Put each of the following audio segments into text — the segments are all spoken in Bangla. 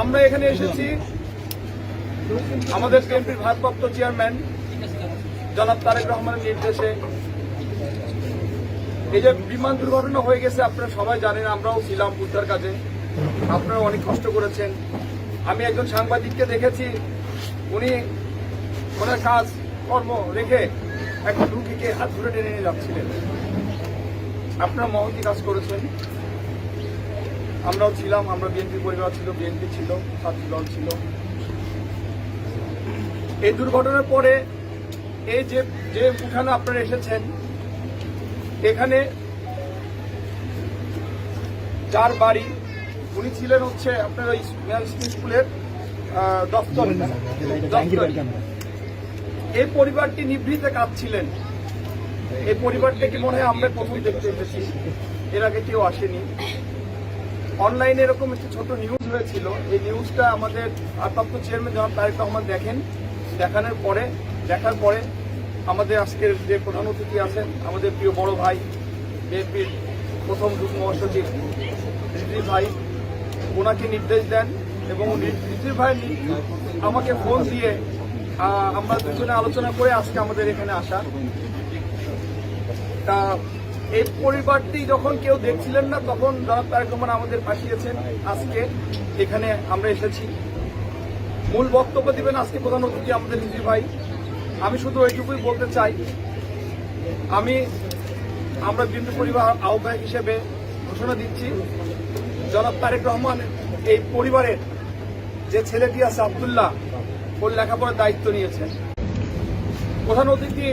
আমরা এখানে এসেছি। আমাদের বিএনপির ভারপ্রাপ্ত চেয়ারম্যান, জনাব তারেক রহমানের নির্দেশে। এই যে বিমান দুর্ঘটনা হয়ে গেছে, আপনারা সবাই জানেন, আমরাও ছিলাম উদ্ধার কাজে। আপনারা অনেক কষ্ট করেছেন। আমি একজন সাংবাদিককে দেখেছি, উনি ওনার কাজ, কর্ম রেখে একটা রুগীকে হাত ধরে টেনে নিয়ে যাচ্ছিলেন। আপনারা মহতি কাজ করেছেন। আমরাও ছিলাম আমরা বিএনপি পরিবার ছিল বিএনপি ছিল ছাত্র দল ছিল। এই দুর্ঘটনার পরে এই যে যে উঠানে আপনারা এসেছেন এখানে যার বাড়ি উনি ছিলেন হচ্ছে আপনার ওই স্কুলের দপ্তর। এই পরিবারটি নিভৃতে কাঁদছিলেন। এই পরিবারটাকে মনে হয় আমরা প্রথম দেখতে এসেছি? এর আগে কেউ আসেনি। অনলাইনে এরকম একটি ছোট নিউজ হয়েছিল। এই নিউজটা আমাদের ভারপ্রাপ্ত চেয়ারম্যান জনাব তারেক রহমান দেখেন। দেখানোর পরে, দেখার পরে আমাদের আজকের যে প্রধান অতিথি আছেন, আমাদের প্রিয় বড় ভাই, বিএনপির প্রথম যুগ্ম মহাসচিব রিজভি ভাই, ওনাকে নির্দেশ দেন এবং রিজভি ভাই আমাকে ফোন দিয়ে আমরা দুজনে আলোচনা করে আজকে আমাদের এখানে আসা। তা এই পরিবারটি যখন কেউ দেখছিলেন না, তখন জনাব তারেক রহমান আমাদের পাঠিয়েছেন আজকে। এখানে আমরা এসেছি। মূল বক্তব্য দিবেন আজকে প্রধান অতিথি আমাদের নিজে ভাই। আমি শুধু ওইটুকুই বলতে চাই। আমি আমরা বিন্দু পরিবার আহ্বায়ক হিসেবে ঘোষণা দিচ্ছি, জনাব তারেক রহমান, এই পরিবারের যে ছেলেটি আছে আবদুল্লাহ, ওর লেখাপড়ার দায়িত্ব নিয়েছেন। প্রধান অতিথি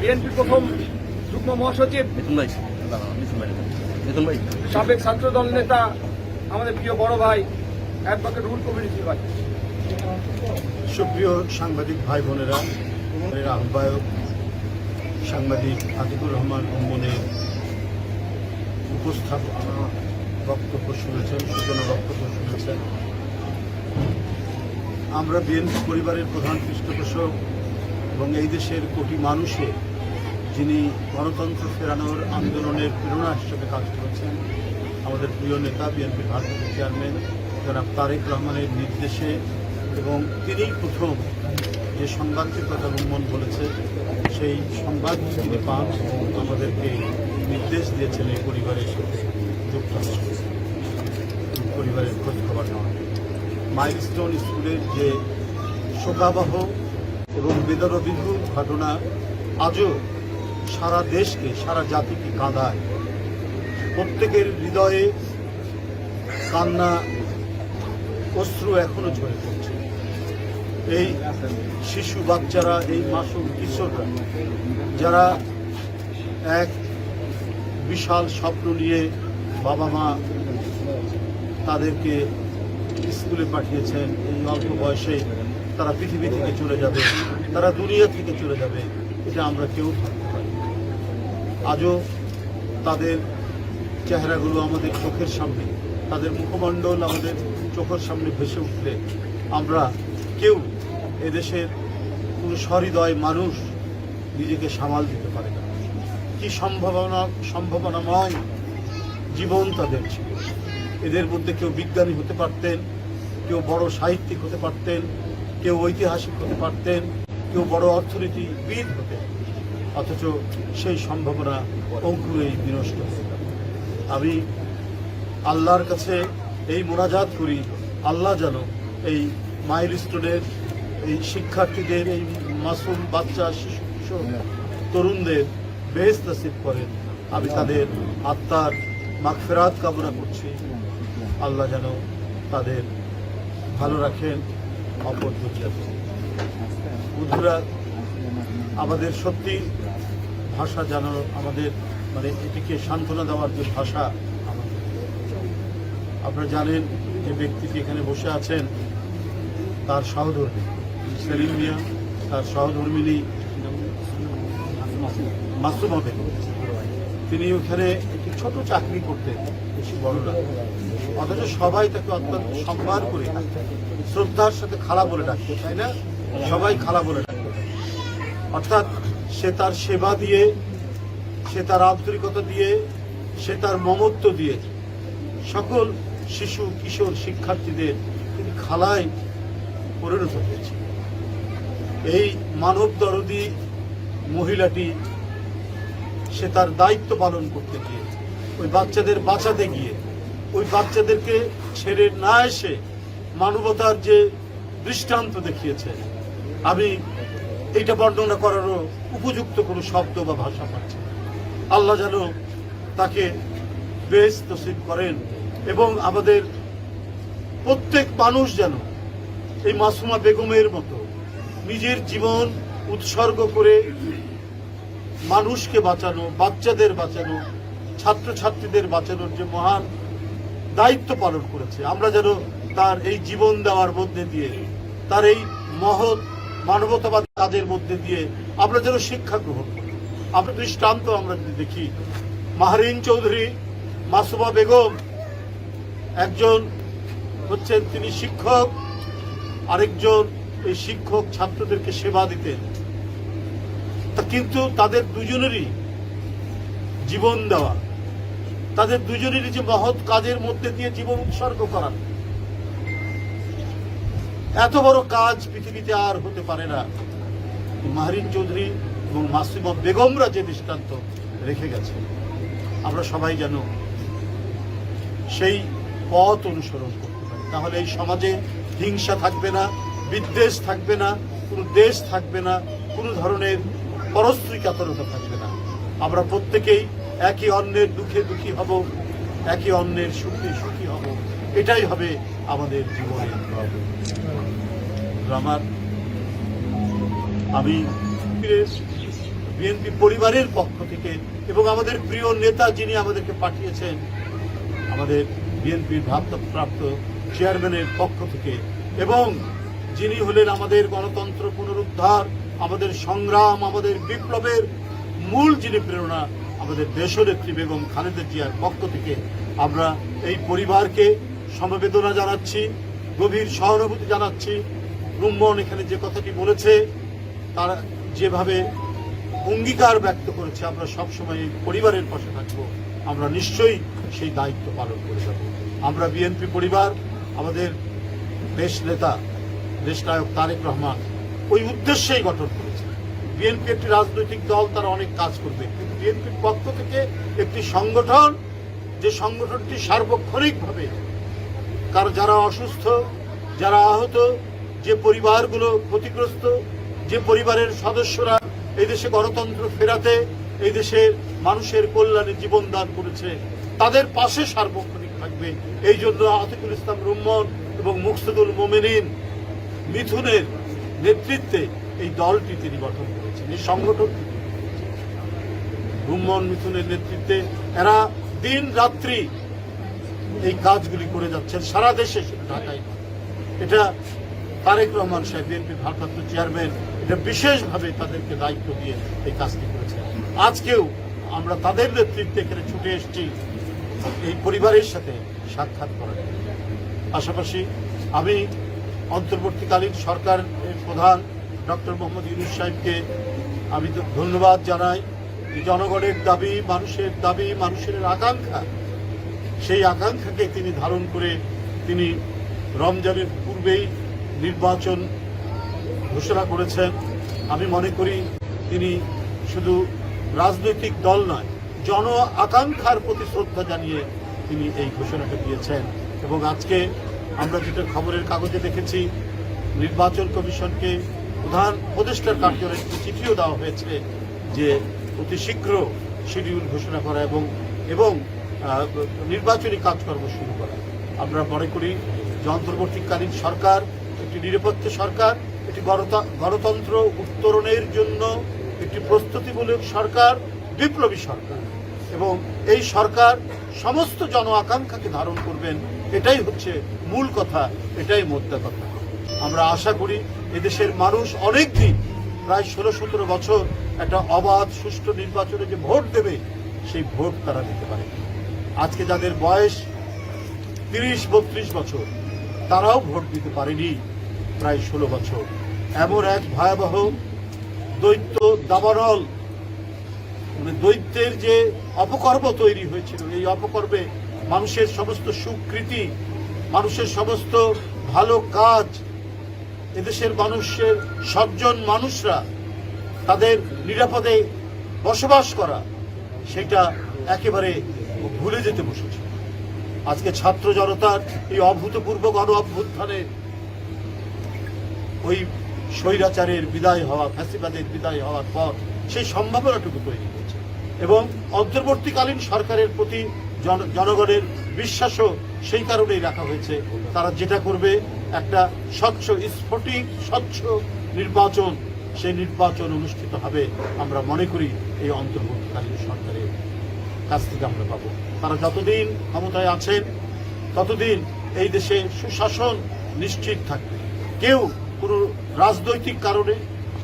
বিএনপি প্রথম যুগ্ম মহাসচিব। মিথুন ভাই মিথুন ভাই মিথুন ভাই। সাবেক ছাত্র দল নেতা আমাদের প্রিয় বড় ভাই অ্যাডভোকেট রুল কমিউনিটি ভাই। সুপ্রিয় সাংবাদিক ভাই বোনেরা আহ্বায়ক সাংবাদিক আতিকুর রহমান অম্বনের উপস্থাপনা বক্তব্য শুনেছেন সূচনা বক্তব্য শুনেছেন। আমরা বিএনপি পরিবারের প্রধান পৃষ্ঠপোষক এবং এই দেশের কোটি মানুষের যিনি গণতন্ত্র ফেরানোর আন্দোলনের প্রেরণা হিসেবে কাজ করেছেন, আমাদের প্রিয় নেতা বিএনপির ভারপ্রাপ্ত চেয়ারম্যান জনাব তারেক রহমানের নির্দেশে এবং তিনিই প্রথম যে সংবাদটির কথা রুম্মন বলেছে, সেই সংবাদ তিনি পান, আমাদেরকে নির্দেশ দিয়েছেন এই পরিবারের যুক্ত। পরিবারের খোঁজ খবর নেওয়া মাইলস্টোন স্কুলের যে শোকাবহ এবং বেদরবিধু ঘটনা, আজও সারা দেশকে, সারা জাতিকে কাঁদায় প্রত্যেকের হৃদয়ে কান্না, অশ্রু এখনও ঝরে পড়ছে এই শিশু বাচ্চারা, এই মাসুম কিশোররা, যারা এক বিশাল স্বপ্ন নিয়ে বাবা মা তাদেরকে স্কুলে পাঠিয়েছেন, এই অল্প বয়সে তারা পৃথিবী থেকে চলে যাবে, তারা দুনিয়া থেকে চলে যাবে, এটা আমরা কেউ। আজও তাদের চেহারাগুলো আমাদের চোখের সামনে, তাদের মুখমণ্ডল আমাদের চোখের সামনে ভেসে উঠলে আমরা কেউ এদেশের কোনো সহৃদয় মানুষ নিজেকে সামাল দিতে পারে না। কি সম্ভাবনা, সম্ভাবনাময় জীবন তাদের ছিল। এদের মধ্যে কেউ বিজ্ঞানী হতে পারতেন, কেউ বড় সাহিত্যিক হতে পারতেন, কেউ ঐতিহাসিক হতে পারতেন, কেউ বড় অর্থনীতিবিদ হতেন অথচ সেই সম্ভাবনা অঙ্কুরেই বিনষ্ট। আমি আল্লাহর কাছে এই মোনাজাত করি, আল্লাহ যেন এই মাইলস্টোনের এই শিক্ষার্থীদের, এই মাসুম বাচ্চা, শিশু তরুণদের বেহেস্ত নসিব করেন। আমি তাদের আত্মার মাগফেরাত কামনা করছি। আল্লাহ যেন তাদের ভালো রাখেন, অপর বন্ধুরা, আমাদের সত্যি ভাষা যেন আমাদের মানে এটিকে সান্ত্বনা দেওয়ার যে ভাষা আপনারা জানেন যে ব্যক্তিটি এখানে বসে আছেন, তার সহধর্মী সেলিম মিয়া, তার সহধর্মিনী মাসুম হবে তিনি ওখানে একটি ছোট চাকরি করতেন, বেশি বড় না। অথচ সবাই তাকে অত্যন্ত সম্মান করে শ্রদ্ধার সাথে খালা বলে ডাকতো তাই না? সবাই খালা বলে ডাকতো অর্থাৎ সে তার সেবা দিয়ে, সে তার আন্তরিকতা দিয়ে, সে তার মমত্ব দিয়ে। সকল শিশু, কিশোর শিক্ষার্থীদের তিনি খালায় পরিণত হয়েছে। এই মানব দরদি মহিলাটি সে তার দায়িত্ব পালন করতে গিয়ে, ওই বাচ্চাদের বাঁচাতে গিয়ে, ওই বাচ্চাদেরকে ছেড়ে না এসে মানবতার যে দৃষ্টান্ত দেখিয়েছে। আমি এটা বর্ণনা করারও উপযুক্ত কোনো শব্দ বা ভাষা পাচ্ছি। আল্লাহ যেন তাকে বেশ নসিব করেন এবং আমাদের প্রত্যেক মানুষ যেন এই মাসুমা বেগমের মতো নিজের জীবন উৎসর্গ করে মানুষকে বাঁচানো, বাচ্চাদের বাঁচানো, ছাত্রছাত্রীদের বাঁচানোর যে মহান দায়িত্ব পালন করেছে, আমরা যেন তার এই জীবন দেওয়ার মধ্যে দিয়ে তার এই মহৎ মানবতাবাদ কাজের মধ্যে দিয়ে আমরা যেন শিক্ষা গ্রহণ করি। আমরা দৃষ্টান্ত আমরা যদি দেখি, মাহরিন চৌধুরী, মাসুমা বেগম একজন হচ্ছেন তিনি শিক্ষক, আরেকজন এই শিক্ষক ছাত্রদেরকে সেবা দিতেন। কিন্তু তাদের দুজনেরই জীবন দেওয়া, তাদের দুজনেরই যে মহৎ কাজের মধ্যে দিয়ে জীবন উৎসর্গ করা। এত বড় কাজ পৃথিবীতে আর হতে পারে না। মাহরিন চৌধুরী এবং মাসিমা বেগমরা যে দৃষ্টান্ত রেখে গেছে, আমরা সবাই যেন সেই পথ অনুসরণ করতে পারি। তাহলে এই সমাজে হিংসা থাকবে না, বিদ্বেষ থাকবে না, কোনো দেশ থাকবে না, কোনো ধরনের পরস্ত্রী কাতরতা থাকবে না। আমরা প্রত্যেকেই একই অন্যের দুঃখে দুঃখী হব একই অন্যের সুখে সুখী হব। এটাই হবে আমাদের জীবনের আমার আমি বিএনপি পরিবারের পক্ষ থেকে এবং আমাদের প্রিয় নেতা যিনি আমাদেরকে পাঠিয়েছেন, আমাদের বিএনপির ভারপ্রাপ্ত চেয়ারম্যানের পক্ষ থেকে এবং যিনি হলেন আমাদের গণতন্ত্র পুনরুদ্ধার, আমাদের সংগ্রাম, আমাদের বিপ্লবের মূল যিনি প্রেরণা, আমাদের দেশনেত্রী বেগম খালেদা জিয়ার পক্ষ থেকে আমরা এই পরিবারকে সমবেদনা জানাচ্ছি, গভীর সহানুভূতি জানাচ্ছি। রুম্মন এখানে যে কথাটি বলেছে তারা যেভাবে অঙ্গীকার ব্যক্ত করেছে, আমরা সবসময় এই পরিবারের পাশে থাকব। আমরা নিশ্চয়ই সেই দায়িত্ব পালন করে যাব। আমরা বিএনপি পরিবার, আমাদের দেশ নেতা, দেশ নায়ক তারেক রহমান ওই উদ্দেশ্যেই গঠন করেছে। বিএনপি একটি রাজনৈতিক দল, তারা অনেক কাজ করবে। কিন্তু বিএনপির পক্ষ থেকে একটি সংগঠন, যে সংগঠনটি সার্বক্ষণিকভাবে কারণ যারা অসুস্থ, যারা আহত, যে পরিবারগুলো ক্ষতিগ্রস্ত যে পরিবারের সদস্যরা এই দেশে গণতন্ত্র ফেরাতে, এই দেশের মানুষের কল্যাণে জীবন দান করেছে, তাদের পাশে সার্বক্ষণিক থাকবে। এই জন্য আতিকুল ইসলাম রুম্মন এবং মুকসুদুল মোমেনিন মিথুনের নেতৃত্বে এই দলটি তিনি গঠন করেছেন, এই সংগঠন রুম্মন, মিথুনের নেতৃত্বে এরা দিন রাত্রি এই কাজগুলি করে যাচ্ছেন, সারা দেশে ঢাকায় এটা তারেক রহমান সাহেব বিএনপির ভারপ্রাপ্ত চেয়ারম্যান, এটা বিশেষভাবে তাদেরকে দায়িত্ব দিয়ে এই কাজটি করেছেন। আজকেও আমরা তাদের নেতৃত্বে এখানে ছুটে এসেছি। এই পরিবারের সাথে সাক্ষাৎ করার পাশাপাশি আমি অন্তর্বর্তীকালীন সরকারের প্রধান ডক্টর মোহাম্মদ ইউনুস সাহেবকে আমি ধন্যবাদ জানাই। জনগণের দাবি, মানুষের দাবি, মানুষের আকাঙ্ক্ষা, সেই আকাঙ্ক্ষাকে তিনি ধারণ করে তিনি রমজানের পূর্বেই নির্বাচন ঘোষণা করেছেন। আমি মনে করি তিনি শুধু রাজনৈতিক দল নয়, জন আকাঙ্ক্ষার প্রতি শ্রদ্ধা জানিয়ে তিনি এই ঘোষণাটা দিয়েছেন। এবং আজকে আমরা যেটা খবরের কাগজে দেখেছি, নির্বাচন কমিশনকে প্রধান উপদেষ্টার একটি চিঠিও দেওয়া হয়েছে যে অতি শীঘ্র শিডিউল ঘোষণা করা এবং এবং নির্বাচনী কাজকর্ম শুরু করা। আমরা মনে করি যে অন্তর্বর্তীকালীন সরকার একটি নিরপেক্ষ সরকার, একটি গণতন্ত্র উত্তরণের জন্য একটি প্রস্তুতিমূলক সরকার, বিপ্লবী সরকার। এবং এই সরকার সমস্ত জন আকাঙ্ক্ষাকে ধারণ করবেন, এটাই হচ্ছে মূল কথা, এটাই মোদ্দা কথা। আমরা আশা করি এদেশের মানুষ অনেক দিন প্রায় ষোলো সতেরো বছর একটা অবাধ, সুষ্ঠু নির্বাচনে যে ভোট দেবে, সেই ভোট তারা দিতে পারে। আজকে যাদের বয়স তিরিশ, বত্রিশ বছর, তারাও ভোট দিতে পারেনি। প্রায় ষোলো বছর। এমন এক ভয়াবহ দৈত্য দাবানল মানে দৈত্যের যে অপকর্ম তৈরি হয়েছিল, এই অপকর্মে মানুষের সমস্ত সুকৃতি, মানুষের সমস্ত ভালো কাজ, এদেশের মানুষের সজ্জন মানুষরা তাদের নিরাপদে বসবাস করা, সেটা একেবারে ভুলে যেতে বসেছে। আজকে ছাত্র জনতার এই অভূতপূর্ব গণ অভ্যুত্থানে ওই স্বৈরাচারের বিদায় হওয়া, ফ্যাসিবাদের বিদায় হওয়ার পর সেই সম্ভাবনাটুকু তৈরি হয়েছে। এবং অন্তর্বর্তীকালীন সরকারের প্রতি জন- জনগণের বিশ্বাসও সেই কারণেই রাখা হয়েছে। তারা যেটা করবে, একটা স্বচ্ছ, স্ফটিক, স্বচ্ছ নির্বাচন, সেই নির্বাচন অনুষ্ঠিত হবে। আমরা মনে করি এই অন্তর্বর্তীকালীন সরকারের কাছ থেকে আমরা পাবো। তারা যতদিন ক্ষমতায় আছেন, ততদিন এই দেশে সুশাসন নিশ্চিত থাকবে। কেউ কোনো রাজনৈতিক কারণে,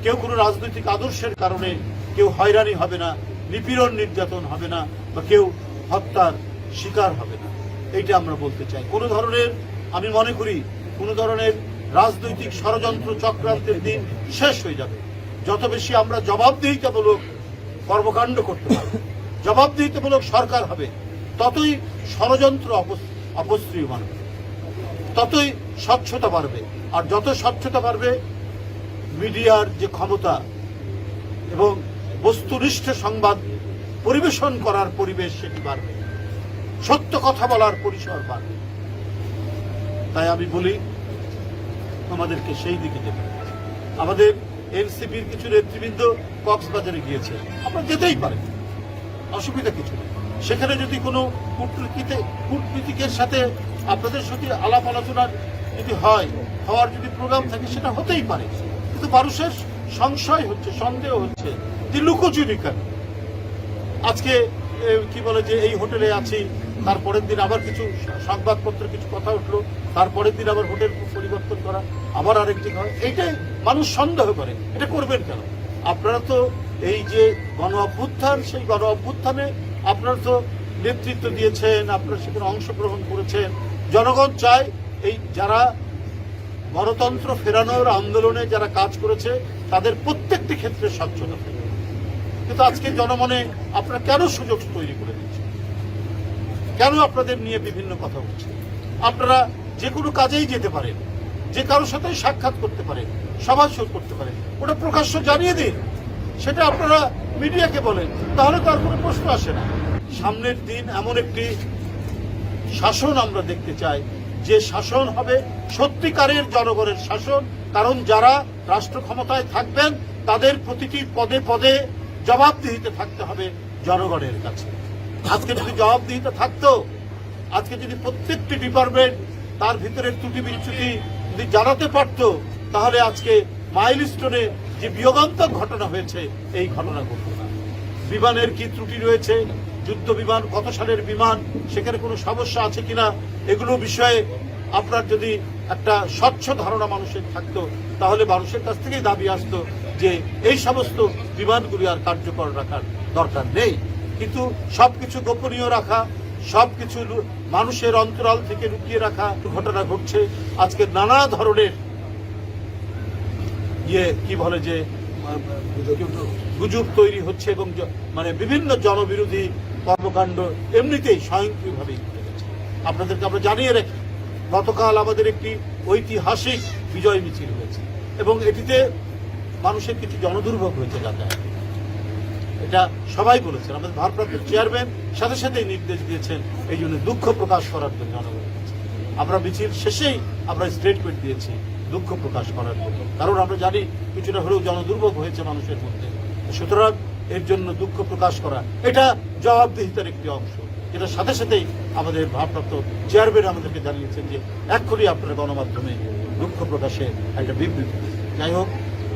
কেউ কোনো রাজনৈতিক আদর্শের কারণে কেউ হয়রানি হবে না, নিপীড়ন নির্যাতন হবে না বা কেউ হত্যার শিকার হবে না। এইটা আমরা বলতে চাই। কোনো ধরনের, আমি মনে করি, কোনো ধরনের রাজনৈতিক ষড়যন্ত্র চক্রান্তের দিন শেষ হয়ে যাবে। যত বেশি আমরা জবাবদিহিতামূলক কর্মকাণ্ড করতে পারব, জবাবদিহিতামূলক সরকার হবে, ততই ষড়যন্ত্র অপসৃয়মান হবে ততই স্বচ্ছতা বাড়বে। আর যত স্বচ্ছতা বাড়বে, মিডিয়ার যে ক্ষমতা এবং বস্তুনিষ্ঠ সংবাদ পরিবেশন করার পরিবেশ সেটি বাড়বে। সত্য কথা বলার পরিসর বাড়বে। তাই আমি বলি আমাদেরকে সেই দিকে যেতে আমাদের এনসিপির কিছু নেতৃবৃন্দ কক্সবাজারে গিয়েছে। আমরা যেতেই পারি অসুবিধা কিছু নেই। সেখানে যদি কোনো কূটনীতিতে কূটনীতিকের সাথে আপনাদের সাথে আলাপ আলোচনার যদি হয়, হওয়ার যদি প্রোগ্রাম থাকে, সেটা হতেই পারে। কিন্তু মানুষের সংশয় হচ্ছে, সন্দেহ হচ্ছে, যে লুকোচুরি কেন আজকে কি বলে যে এই হোটেলে আছি তারপরের দিন আবার কিছু সংবাদপত্রে কিছু কথা উঠল তারপরের দিন আবার হোটেল পরিবর্তন করা, আবার আরেকটি হয় এইটাই মানুষ সন্দেহ করে, এটা করবেন কেন? আপনারা তো এই যে গণ অভ্যুত্থান, সেই গণ অভ্যুত্থানে আপনারা তো নেতৃত্ব দিয়েছেন, আপনারা সেখানে অংশগ্রহণ করেছেন। জনগণ চায় এই যারা গণতন্ত্র ফেরানোর আন্দোলনে যারা কাজ করেছে, তাদের প্রত্যেকটি ক্ষেত্রে স্বচ্ছতা কিন্তু আজকে জনমনে আপনারা কেন সুযোগ তৈরি করে দিচ্ছেন? কেন আপনাদের নিয়ে বিভিন্ন কথা উঠছে আপনারা যে কোনো কাজেই যেতে পারেন, যে কারোর সাথে সাক্ষাৎ করতে পারেন, সভা শুরু করতে পারেন, ওটা প্রকাশ্য জানিয়ে দিন। সেটা আপনারা মিডিয়াকে বলেন, তাহলে তার কোনো প্রশ্ন আসে না। সামনের দিন এমন একটি শাসন আমরা দেখতে চাই যে শাসন হবে সত্যিকারের জনগণের শাসন, কারণ যারা রাষ্ট্র ক্ষমতায় থাকবেন, তাদের প্রতিটি পদে পদে জবাবদিহিতে থাকতে হবে জনগণের কাছে। আজকে যদি জবাবদিহিতে থাকতো, আজকে যদি প্রত্যেকটি ডিপার্টমেন্ট তার ভিতরে ত্রুটি বিচ্যুতি যদি জানাতে পারত, তাহলে আজকে মাইলস্টোনে যে বিয়োগান্তক ঘটনা হয়েছে, এই ঘটনা ঘটত না। বিমানের কি ত্রুটি রয়েছে যুদ্ধ বিমান কত সালের বিমান, সেখানে কোনো সমস্যা আছে কিনা, এগুলো বিষয়ে আপনার যদি একটা স্বচ্ছ ধারণা মানুষের থাকতো, তাহলে মানুষের কাছ থেকেই দাবি আসতো যে এই সমস্ত বিমানগুলি আর কার্যকর রাখার দরকার নেই। কিন্তু সবকিছু গোপনীয় রাখা, সবকিছু লু- মানুষের অন্তরাল থেকে লুকিয়ে রাখা ঘটনা ঘটছে। আজকে নানা ধরনের ইয়ে কি বলে যে গুজব তৈরি হচ্ছে এবং মানে বিভিন্ন জনবিরোধী কর্মকাণ্ড এমনিতেই স্বয়ংক্রিয়ভাবেই আপনাদেরকে আমরা জানিয়ে রাখি, গতকাল আমাদের একটি ঐতিহাসিক বিজয় মিছিল হয়েছে এবং এটিতে মানুষের কিছু জনদুর্ভোগ হয়েছে যাতায়াত এটা সবাই বলেছেন, আমাদের ভারপ্রাপ্ত চেয়ারম্যান সাথে সাথেই নির্দেশ দিয়েছেন, এই জন্য দুঃখ প্রকাশ করার জন্য জনগণের কাছে। আমরা মিছিল শেষেই আমরা স্টেটমেন্ট দিয়েছি দুঃখ প্রকাশ করার কারণ আমরা জানি কিছুটা হলেও জনদুর্ভোগ হয়েছে মানুষের মধ্যে। সুতরাং এর জন্য দুঃখ প্রকাশ করা, এটা জবাবদিহিতার একটি অংশ। এটার সাথে সাথেই আমাদের ভারপ্রাপ্ত চেয়ারম্যান আমাদেরকে জানিয়েছেন যে এক্ষুনি আপনারা গণমাধ্যমে দুঃখ প্রকাশে একটা বিবৃতি। যাই হোক,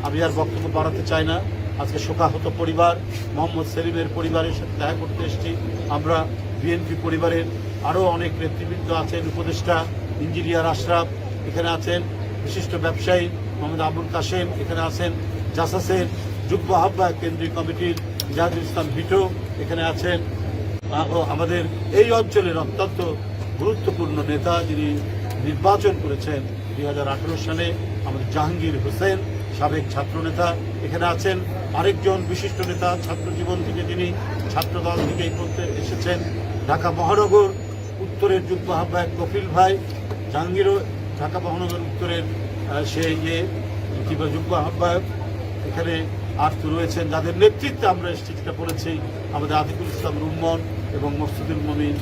আমি আর বক্তব্য বাড়াতে চাই না। আজকে শোকাহত পরিবার, মোহাম্মদ সেলিমের পরিবারের সাথে দেখা করতে এসেছি। আমরা বিএনপি পরিবারের আরও অনেক নেতৃবৃন্দ আছেন, উপদেষ্টা, ইঞ্জিনিয়ার আশরাফ এখানে আছেন। বিশিষ্ট ব্যবসায়ী মোহাম্মদ আবুল কাশেম, এখানে আছেন জাসাসের যুগ্ম আহ্বায়ক কেন্দ্রীয় কমিটির জাহাদুল ইসলাম ভিটো, এখানে আছেন আমাদের এই অঞ্চলের অত্যন্ত গুরুত্বপূর্ণ নেতা যিনি নির্বাচন করেছেন দুই হাজার আঠারো সালে, আমাদের জাহাঙ্গীর হোসেন, সাবেক ছাত্রনেতা এখানে আছেন আরেকজন বিশিষ্ট নেতা ছাত্র জীবন থেকে যিনি ছাত্রদল থেকে এই পর্যন্ত এসেছেন, ঢাকা মহানগর উত্তরের যুগ্ম আহ্বায়ক কপিল ভাই, জাহাঙ্গীরও ঢাকা মহানগর উত্তরের সে ইয়ে কিংবা যুগ্ম আহ্বায়ক, এখানে আর্থ রয়েছেন, যাদের নেতৃত্বে আমরা স্টেজটা করেছি আমাদের আতিকুল ইসলাম রুম্মন এবং মসজিদুল মমিন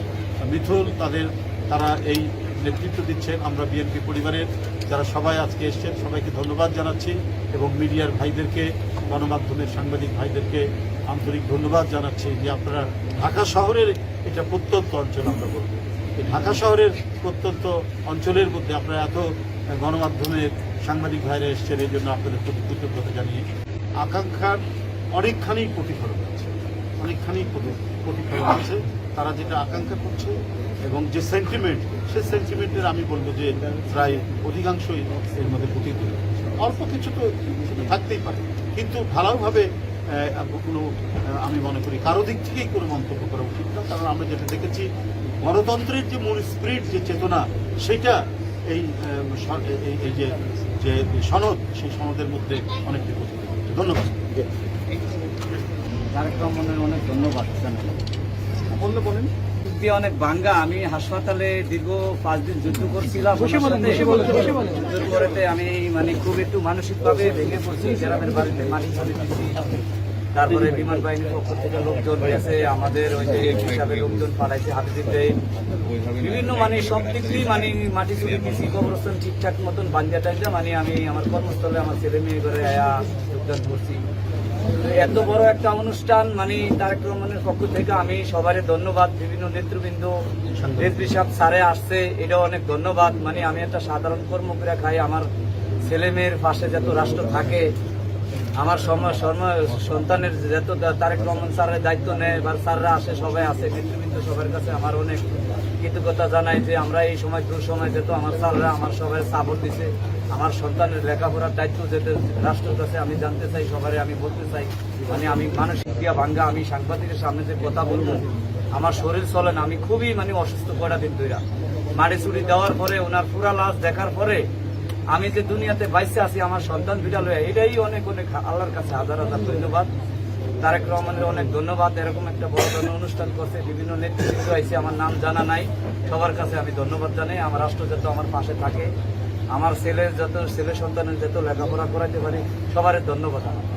মিথুল তাদের, তারা এই নেতৃত্ব দিচ্ছেন আমরা বিএনপি পরিবারের। যারা সবাই আজকে এসছেন, সবাইকে ধন্যবাদ জানাচ্ছি এবং মিডিয়ার ভাইদেরকে, গণমাধ্যমের সাংবাদিক ভাইদেরকে আন্তরিক ধন্যবাদ জানাচ্ছি যে আপনারা ঢাকা শহরের এটা প্রত্যন্ত অঞ্চল আমরা বলব। ঢাকা শহরের প্রত্যন্ত অঞ্চলের মধ্যে আপনারা এত গণমাধ্যমের সাংবাদিক ভাইরা এসছেন এই জন্য আপনাদের প্রতি কৃতজ্ঞতা জানিয়ে আকাঙ্ক্ষার অনেকখানি প্রতিফলন আছে অনেকখানি প্রতি- প্রতিফলন আছে তারা যেটা আকাঙ্ক্ষা করছে এবং যে সেন্টিমেন্ট সেই সেন্টিমেন্টের আমি বলব যে প্রায় অধিকাংশই এর মধ্যে প্রতিফলিত হচ্ছে। অল্প কিছু তো থাকতেই পারে। কিন্তু ভালোভাবে কোনো আমি মনে করি কারও দিক থেকেই কোনো মন্তব্য করা উচিত না। কারণ আমরা যেটা দেখেছি গণতন্ত্রের যে মূল স্পিরিট যে চেতনা সেটা এই এই- যে যে সনদ সেই সনদের মধ্যে অনেকটা ধন্যবাদ। তারেক রহমানের অনেক ধন্যবাদ জানাই বললে বলেন। দিয়ে অনেক বাঙ্গা আমি হাসপাতালে দীর্ঘ পাঁচ দিন যুদ্ধ করছিলাম। যুদ্ধের পরেতে আমি মানে খুব একটু মানসিক ভাবে ভেঙে পড়ছি গ্রামের বাড়িতে মাটি তারপরে বিমান বাহিনীর পক্ষ থেকে লোকজন গেছে, আমাদের ওই যে হিসাবে লোকজন পাঠাইছে হাফিজিতে বিভিন্ন মানে সব দিক দিয়ে মানে মাটি চুরি দিচ্ছি কবরস্থান ঠিকঠাক মতন বাঞ্জা টাইজা মানে আমি আমার কর্মস্থলে আমার ছেলে মেয়ে করে আয়া যোগদান করছি। এত বড় একটা অনুষ্ঠান মানে তারেক রহমানের পক্ষ থেকে আমি সবারই ধন্যবাদ। বিভিন্ন নেতৃবৃন্দ রেজবি সাহেব স্যারে আসছে, এটাও অনেক ধন্যবাদ। মানে আমি একটা সাধারণ কর্ম করে খাই, আমার ছেলে মেয়ের পাশে যত রাষ্ট্র থাকে আমার সময় সন্তানের যত তারেক রহমান স্যারের দায়িত্ব নেয়, বা স্যাররা আসে সবাই আসে নেতৃবৃন্দ সবার কাছে আমার অনেক কৃতজ্ঞতা জানাই যে আমরা এই সময়, দূর সময় যেত আমার স্যাররা আমার সবাই সাপোর্ট দিছে, আমার সন্তানের লেখাপড়ার দায়িত্ব যেতে রাষ্ট্রের কাছে আমি জানতে চাই সবারই আমি বলতে চাই মানে আমি মানসিক দিয়া ভাঙ্গা, আমি সাংবাদিকের সামনে যে কথা বলব, আমার শরীর চলে না, আমি খুবই মানে অসুস্থ করা দিন দুইরা মাটি চুরি দেওয়ার পরে, ওনার পুরা লাশ দেখার পরে আমি যে দুনিয়াতে বাইসে আছি, আমার সন্তান বিড়াল হয়ে এটাই অনেক অনেক আল্লাহর কাছে হাজার হাজার ধন্যবাদ। তারেক রহমানের অনেক ধন্যবাদ। এরকম একটা বড় ধরনের অনুষ্ঠান করছে, বিভিন্ন নেতৃত্ব আইসি আমার নাম জানা নাই। সবার কাছে আমি ধন্যবাদ জানাই। আমার রাষ্ট্র যত আমার পাশে থাকে, আমার ছেলের যত, ছেলে সন্তানের যত লেখাপড়া করাইতে পারি সবার ধন্যবাদ আমার।